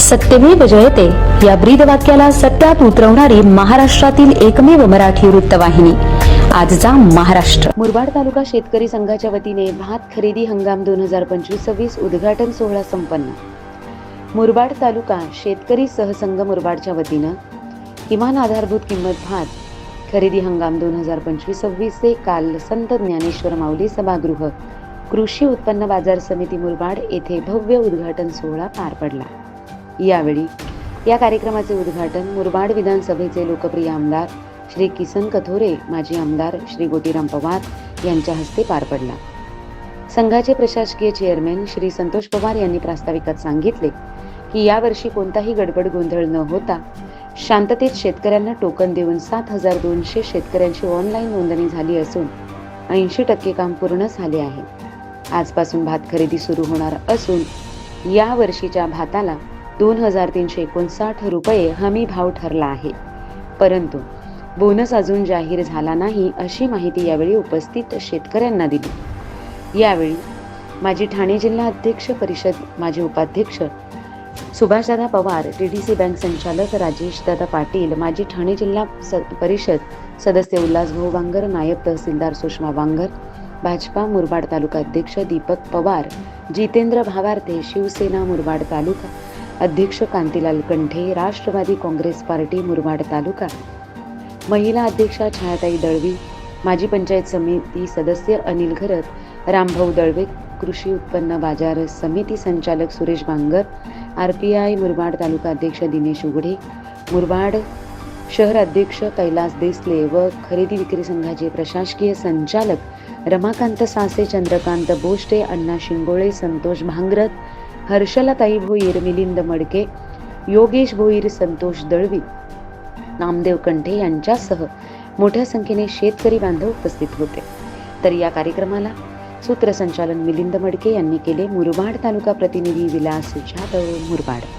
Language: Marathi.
सत्यमेव जयते या ब्रीद वाक्याला सत्यात उतरवणारी महाराष्ट्रातील एकमेव मराठी वृत्तवाहिनी आजचा महाराष्ट्र. मुरबाड तालुका शेतकरी संघाच्या वतीने भात खरेदी हंगाम दोन हजार पंचवीस सव्वीस उद्घाटन सोहळा संपन्न. मुरबाड तालुका शेतकरी सहसंघ मुरबाडच्या वतीनं किमान आधारभूत किंमत भात खरेदी हंगाम दोन हजार पंचवीस सव्वीसचे काल संत ज्ञानेश्वर माऊली सभागृह कृषी उत्पन्न बाजार समिती मुरबाड येथे भव्य उद्घाटन सोहळा पार पडला. यावेळी. या कार्यक्रमाचे उद्घाटन मुरबाड विधानसभेचे लोकप्रिय आमदार श्री किसन कथोरे माजी आमदार श्री गोटीराम पवार यांच्या हस्ते पार पडला. संघाचे प्रशासकीय चेअरमॅन श्री संतोष पवार यांनी प्रास्ताविकात सांगितले की यावर्षी कोणताही गडबड गोंधळ न होता शांततेत शेतकऱ्यांना टोकन देऊन सात हजार दोनशे शेतकऱ्यांची ऑनलाईन नोंदणी झाली असून ऐंशी टक्के काम पूर्ण झाले आहे. आजपासून भात खरेदी सुरू होणार असून या वर्षीच्या भाताला दोन हजार तीनशे एकोणसाठ रुपये हमी भाव ठरला आहे. परंतु बोनस अजून जाहीर झाला नाही अशी माहिती यावेळी उपस्थित शेतकऱ्यांना दिली. यावेळी माजी ठाणे जिल्हा अध्यक्ष परिषद माजी उपाध्यक्ष Subhashdada Pawar T D C bank संचालक राजेश दादा पाटील माजी ठाणे जिल्हा स परिषद सदस्य उल्हास भाऊ वांगर नायब तहसीलदार सुषमा वांगर भाजपा मुरबाड तालुका अध्यक्ष दीपक पवार जितेंद्र भावार्थे शिवसेना मुरबाड तालुका अध्यक्ष कांतीलाल कंठे राष्ट्रवादी काँग्रेस पार्टी मुरबाड तालुका. महिला अध्यक्षा छायाताई दळवी माजी पंचायत समिती सदस्य अनिल घरत रामभाऊ दळवे कृषी उत्पन्न बाजार समिती संचालक Suresh Bangar R P I Murbad तालुका अध्यक्ष दिनेश उघडे मुरबाड शहर अध्यक्ष कैलास देसले व खरेदी विक्री संघाचे प्रशासकीय संचालक रमाकांत सासे चंद्रकांत बोष्टे अण्णा शिंगोळे संतोष भांगरत हर्षलाताई भोईर मिलिंद मडके योगेश भोईर संतोष दळवी नामदेव कंठे यांच्यासह मोठ्या संख्येने शेतकरी बांधव उपस्थित होते तर या कार्यक्रमाला सूत्रसंचालन मिलिंद मडके यांनी केले मुरबाड तालुका प्रतिनिधी विलास जाधव मुरबाड